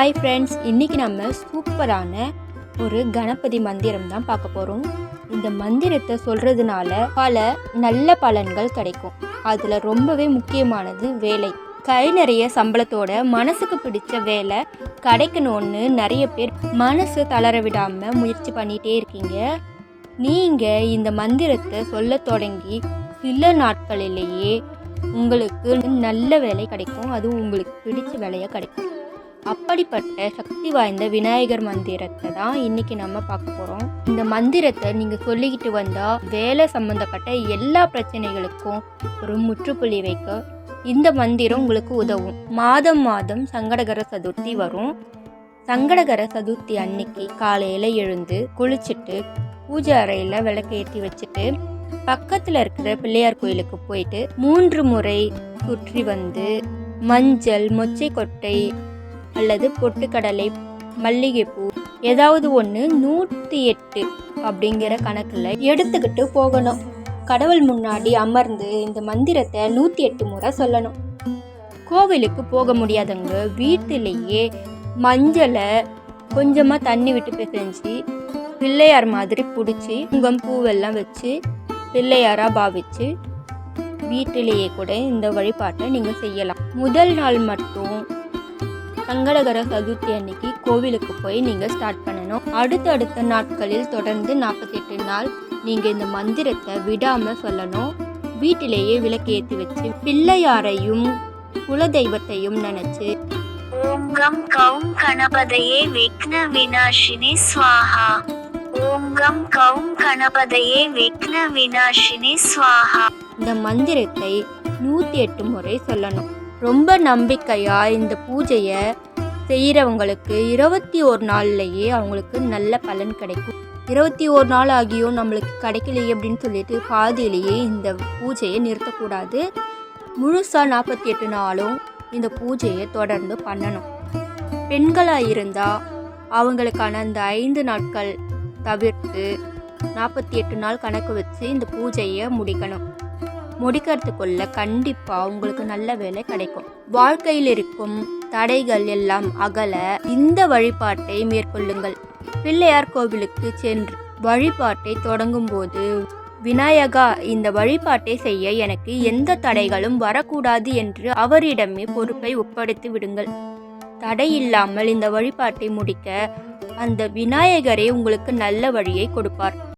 Hi friends இன்றைக்கி நம்ம சூப்பரான ஒரு கணபதி மந்திரம் தான் பார்க்க போகிறோம் இந்த மந்திரத்தை சொல்கிறதுனால பல நல்ல பலன்கள் கிடைக்கும். அதில் ரொம்பவே முக்கியமானது வேலை. கை நிறைய சம்பளத்தோட மனசுக்கு பிடிச்ச வேலை கிடைக்கணும்னு நிறைய பேர் மனசு தளர விடாமல் முயற்சி பண்ணிகிட்டே இருக்கீங்க. நீங்கள் இந்த மந்திரத்தை சொல்ல தொடங்கி சில நாட்களிலேயே உங்களுக்கு நல்ல வேலை கிடைக்கும். அதுவும் உங்களுக்கு பிடிச்ச வேலையாக கிடைக்கும். அப்படிப்பட்ட சக்தி வாய்ந்த விநாயகர் மந்திரத்தை தான் இன்னைக்கு நம்ம பார்க்க போகிறோம் இந்த மந்திரத்தை நீங்கள் சொல்லிக்கிட்டு வந்தால் வேலை சம்மந்தப்பட்ட எல்லா பிரச்சனைகளுக்கும் ஒரு முற்றுப்புள்ளி வைக்க இந்த மந்திரம் உங்களுக்கு உதவும். மாதம் மாதம் சங்கடகர சதுர்த்தி வரும். சங்கடகர சதுர்த்தி அன்னைக்கு காலையில் எழுந்து குளிச்சுட்டு பூஜை அறையில் விளக்கேற்றி வச்சுட்டு பக்கத்தில் இருக்கிற பிள்ளையார் கோயிலுக்கு போயிட்டு மூன்று முறை சுற்றி வந்து மஞ்சள் மொச்சை கொட்டை அல்லது பொட்டுக்கடலை மல்லிகைப்பூ ஏதாவது ஒன்று நூற்றி எட்டு அப்படிங்கிற கணக்கில் எடுத்துக்கிட்டு போகணும். கடவுள் முன்னாடி அமர்ந்து இந்த மந்திரத்தை நூற்றி எட்டு முறை சொல்லணும். கோவிலுக்கு போக முடியாதவங்க வீட்டிலேயே மஞ்சளை கொஞ்சமாக தண்ணி விட்டு பிசைஞ்சு பிள்ளையார் மாதிரி பிடிச்சி உங்கம் பூவெல்லாம் வச்சு பிள்ளையாராக பாவிச்சு வீட்டிலேயே கூட இந்த வழிபாட்டை நீங்கள் செய்யலாம். முதல் நாள் மட்டும் சங்கடகர சதுர்த்தி அன்னைக்கு கோவிலுக்கு போய் நீங்கள் ஸ்டார்ட் பண்ணணும். அடுத்தடுத்த நாட்களில் தொடர்ந்து நாற்பத்தெட்டு நாள் நீங்கள் இந்த மந்திரத்தை விடாமல் சொல்லணும். வீட்டிலேயே விளக்கு ஏற்றி வச்சு பிள்ளையாரையும் குலதெய்வத்தையும் நினச்சி. ஓங்கம் கம் கணபதையே விக்ன வினாஷினி ஸ்வாஹா. ஓங்கம் கம் கணபதையே விக்ன வினாஷினி ஸ்வாஹா. இந்த மந்திரத்தை நூற்றி எட்டு முறை சொல்லணும். ரொம்ப நம்பிக்கையாக இந்த பூஜையை செய்கிறவங்களுக்கு இருபத்தி ஒரு நாள்லையே அவங்களுக்கு நல்ல பலன் கிடைக்கும். இருபத்தி ஒரு நாள் ஆகியும் நம்மளுக்கு கிடைக்கலையே அப்படின்னு சொல்லிட்டு பாதியிலேயே இந்த பூஜையை நிறுத்தக்கூடாது. முழுசாக நாற்பத்தி எட்டு நாளும் இந்த பூஜையை தொடர்ந்து பண்ணணும். பெண்களாக இருந்தால் அவங்களுக்கான அந்த ஐந்து நாட்கள் தவிர்த்து நாற்பத்தி எட்டு நாள் கணக்கு வச்சு இந்த பூஜையை முடிக்கணும். முடிக்கிறதுக்குள்ள கண்டிப்பாக உங்களுக்கு நல்ல வேலை கிடைக்கும். வாழ்க்கையில் இருக்கும் தடைகள் எல்லாம் அகல இந்த வழிபாட்டை மேற்கொள்ளுங்கள். பிள்ளையார் கோவிலுக்கு சென்று வழிபாட்டை தொடங்கும் போது விநாயகா இந்த வழிபாட்டை செய்ய எனக்கு எந்த தடைகளும் வரக்கூடாது என்று அவரிடமே பொறுப்பை ஒப்படைத்து விடுங்கள். தடை இல்லாமல் இந்த வழிபாட்டை முடிக்க அந்த விநாயகரே உங்களுக்கு நல்ல வழியை கொடுப்பார்.